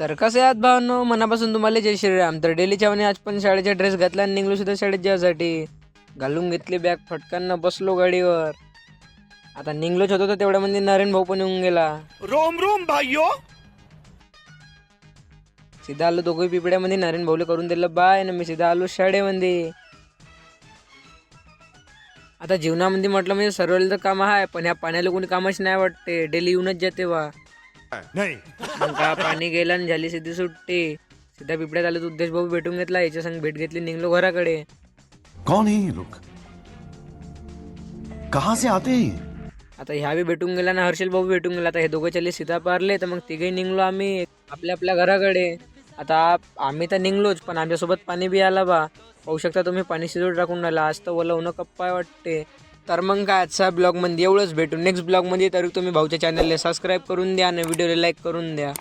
तर कसं आहात भावनो? मनापासून तुम्हाला जय श्रीराम. तर डेलीच्या म्हणे आज पण शाळेचा ड्रेस घातला आणि निघलो सुद्धा शाळेत जायसाठी घालून घेतली बॅग फटकांना बसलो गाडीवर. आता निघलोच होतो तर तेवढ्यामध्ये नारायण भाऊ पण येऊन गेला. रोम रोम भाइयों सीधा आलो दोघे पिपड्यामध्ये नारायण भाऊले करून दिलं बाय. ना मी सीधा आलो शाळेमध्ये. आता जीवनामध्ये म्हटलं म्हणजे सर्वांना तर काम आहे पण ह्या पाण्याला कोणी कामच नाही वाटते. डेली येऊनच जाते वा नहीं. मग का पाणी गेलं आणि झाली सिद्धी सुट्टी? सीधा पिपड्यात आलो तर उद्देश भाऊ भेटून घेतला याच्या संग भेट घेतली निघलो घराकडे. कौन है ये लोग? कहाँ से आते हैं ये? आता ह्या बी भेटून गेला ना हर्षल भाऊ भेटून गेला आता हे दोघं चालले सीता पारले तर मग तिघही निघलो आम्ही आपल्या आपल्या घराकडे. आता आम्ही तर निघलोच पण आमच्यासोबत पाणी बी आला बा. पाहू शकता तुम्ही पाणी शिजवून टाकून राहिला. आज तर ओला होणं कप्पा वाटते. तर मग काय आजच्या ब्लॉगमध्ये एवढंच. भेटू नेक्स्ट ब्लॉगमध्ये. तर तुम्ही भाऊच्या चॅनलला सबस्क्राईब करून द्या आणि व्हिडिओला लाईक करून द्या.